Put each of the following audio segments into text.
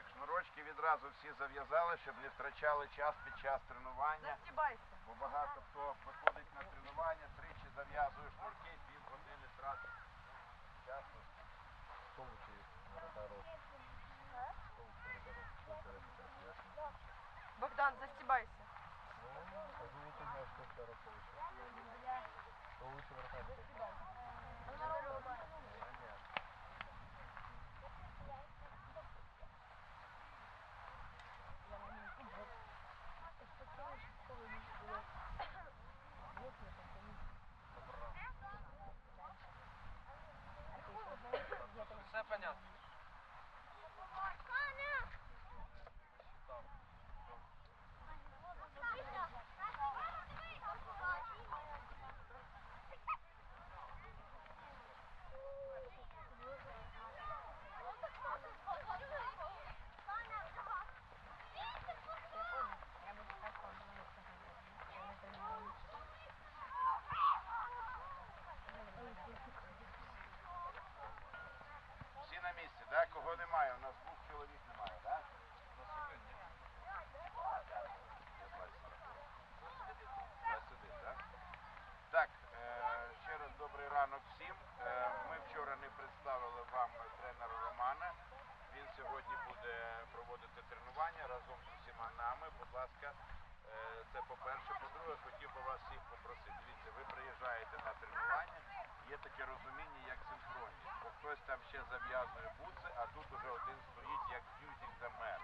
Так, шнурочки відразу всі зав'язали, щоб не втрачали час під час тренування. Застібайся. Бо багато хто виходить на тренування, тричі зав'язує шнурки, півгодини тратить часу. Богдан, застібайся. Все понятно. Всі на місці, да? Кого немає? У нас двох чоловік немає, так? Так, е, ще раз добрий ранок всім. Е, Ми вчора не представили вам тренера Романа. Він сьогодні буде проводити тренування разом з усіма нами. Будь ласка, е, це по-перше. По-друге, хотів би вас всіх попросити. Дивіться, ви приїжджаєте на тренування, є таке розуміння, як синхронність. Хтось там ще зав'язує буци, а тут уже один стоїть, як дзюзік замер.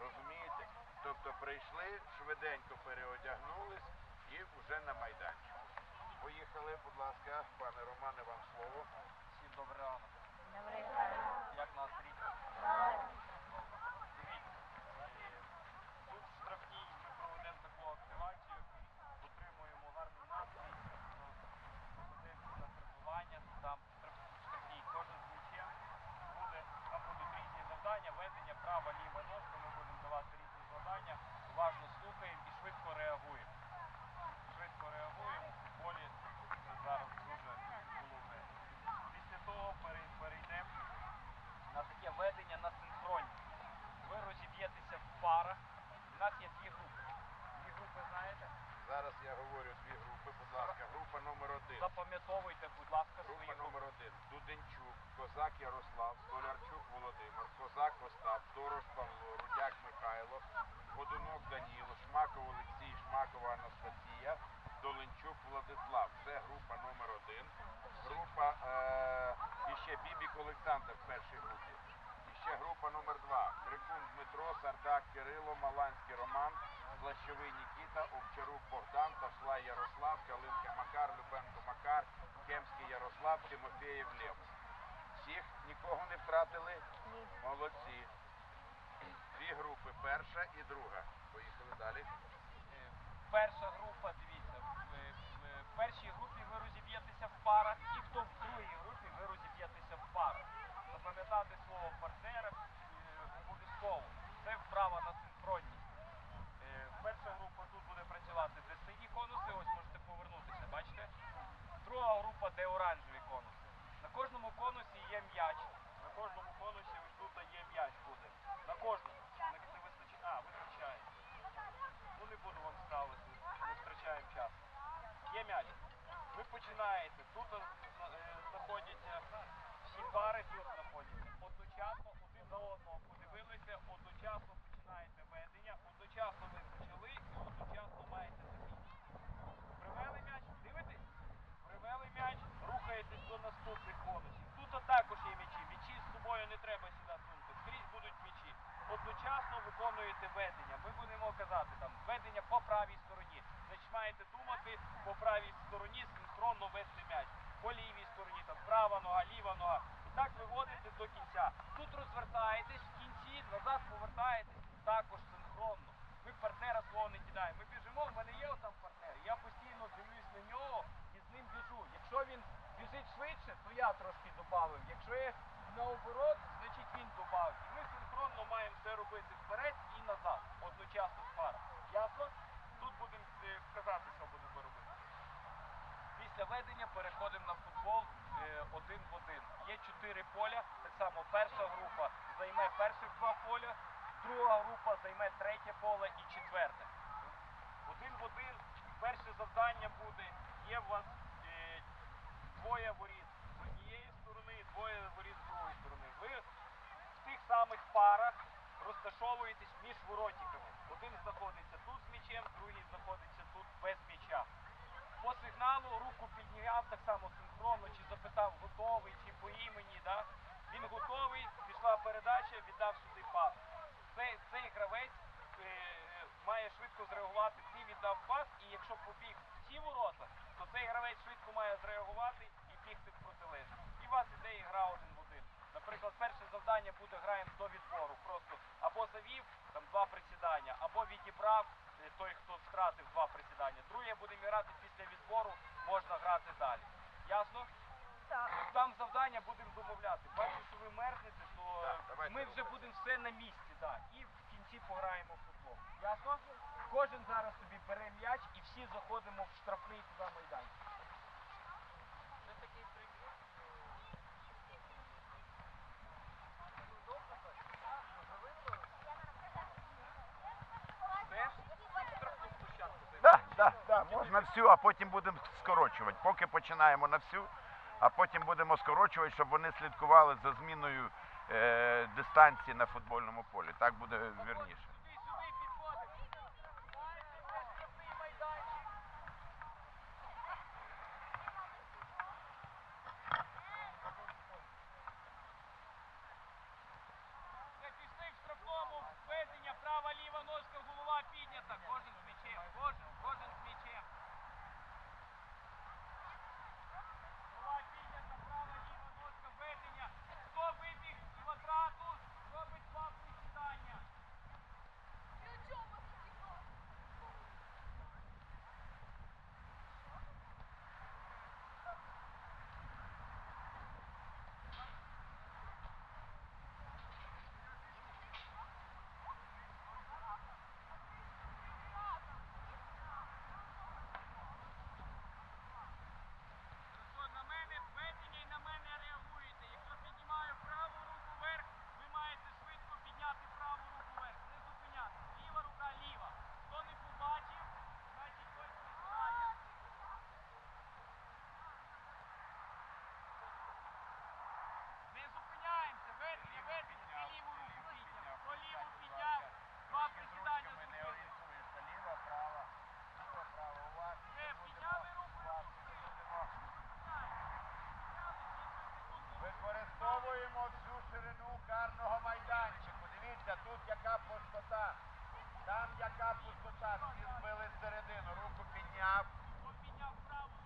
Розумієте? Тобто прийшли, швиденько переодягнулись і вже на майданчику. Поїхали, будь ласка, пане Романе, вам слово. Всім добрий ранок. Як настрій? Дивіться. е, Тут в штрафній ми проведемо таку активацію, отримуємо гарний настрій, посадимо на тренування, там в штраф- в штрафній кожен з м'ячем буде, там будуть різні завдання, ведення, права, ліва ножка, ми будемо давати різні завдання, уважно слухаємо і швидко реагуємо. Швидко реагуємо, в футболі це зараз дуже головне. Після того пере- перейдемо на таке ведення на синхронність. Ви розіб'єтеся в парах. У нас є дві групи. Дві групи знаєте? Зараз я говорю дві групи, будь ласка. Група номер один. Запам'ятовуйте, будь ласка, Група групи. номер один. Дуденчук, Козак Ярослав, Столярчук Володимир, Козак Остап, Дорош Павло, Рудяк Михайло, Годунок Даніло, Шмаков Олексій, Шмакова Анастасія, Доленчук Владислав. Це група номер один. Група е- і ще Бібік Олександр в першій групі. Ще група номер два. Крикун Дмитро, Сардак Кирило, Маланський Роман, Плащовий Нікіта, Овчарук Богдан, Ташлай Ярослав, Калинка Макар, Любенко Макар, Кемський Ярослав, Тимофєєв Лев. Всіх нікого не втратили? Молодці. Дві групи, перша і друга. Поїхали далі. Е, Перша група, дивіться, в першій групі ви розіб'єтеся в парах, і хто в другій групі ви розіб'єтеся в парах. Запам'ятати слово партнера е, обов'язково. Це вправа на синхронність. Е, Перша група тут буде працювати, де сині конуси, ось можете повернутися, бачите? Друга група, де оранжеві конуси. На кожному конусі є м'яч. На кожному конусі ось тут є м'яч буде. На кожному. Не вистачає. А, вистачає. Ну не буду вам ставити, не втрачаємо час. Є м'яч. Ви починаєте. Тут е, знаходяться всі пари, тут знаходяться. Одночасно один за одного подивилися, одночасно починаєте ведення, одночасно ви почали і одночасно маєте закінчити. Привели м'яч, дивитесь? Привели м'яч, рухаєтесь до наступних конусів. Тут також є м'ячі. М'ячі з собою не треба сюди сунути. Скрізь будуть м'ячі. Одночасно виконуєте ведення. Ми будемо казати там ведення по правій стороні. Значить маєте думати по правій стороні синхронно вести м'яч. По лівій стороні там права нога, ліва нога. І так виводите до кінця. Тут розвертаєтесь в кінці, назад повертаєтесь також синхронно. Ми партнера свого не кидаємо. Ми біжимо, в мене є там партнер. Я постійно дивлюсь на нього і з ним біжу. Якщо він біжить швидше, то я трошки додав. Якщо я наоборот, значить він додав. Маємо це робити вперед і назад. Одночасно в парах. Ясно? Тут будемо е, казати, що будемо робити. Після Після ведення переходимо на футбол е, один в один. Є чотири поля. Так само перша група займе перших два поля, друга група займе третє поле і четверте. Один в один. Перше завдання буде. Є у вас е, двоє воріт з однієї сторони, двоє воріт з другої сторони. Ви в тих самих парах розташовуєтесь між воротиками. Один знаходиться тут з м'ячем, другий знаходиться тут без м'яча. По сигналу руку підняв так само синхронно, чи запитав готовий, чи по імені. Да? Він готовий, пішла передача, віддав сюди пас. Цей, цей гравець е, має швидко зреагувати, ти віддав пас, і якщо побіг в ці ворота, то цей гравець швидко має зреагувати і бігти в протилежні. І у вас іде гра один в один. Наприклад, перше завдання буде граємо до відбору. Просто або завів там два присідання, або відібрав е, той, хто втратив два присідання. Друге будемо грати після відбору, можна грати далі. Ясно? Так. Там завдання будемо домовляти. Бачу, що ви мерзнете, то Так, давайте ми вже будемо все на місці, да. І в кінці пограємо в футбол. Ясно? Кожен зараз собі бере м'яч і всі заходимо в штрафний туди майданчик. Можна всю, а потім будемо скорочувати. Поки починаємо на всю, а потім будемо скорочувати, щоб вони слідкували за зміною е, дистанції на футбольному полі. Так буде вірніше. тут яка пустота. Там яка пустота. Всі збили середину. Руку підняв. Підняв праву.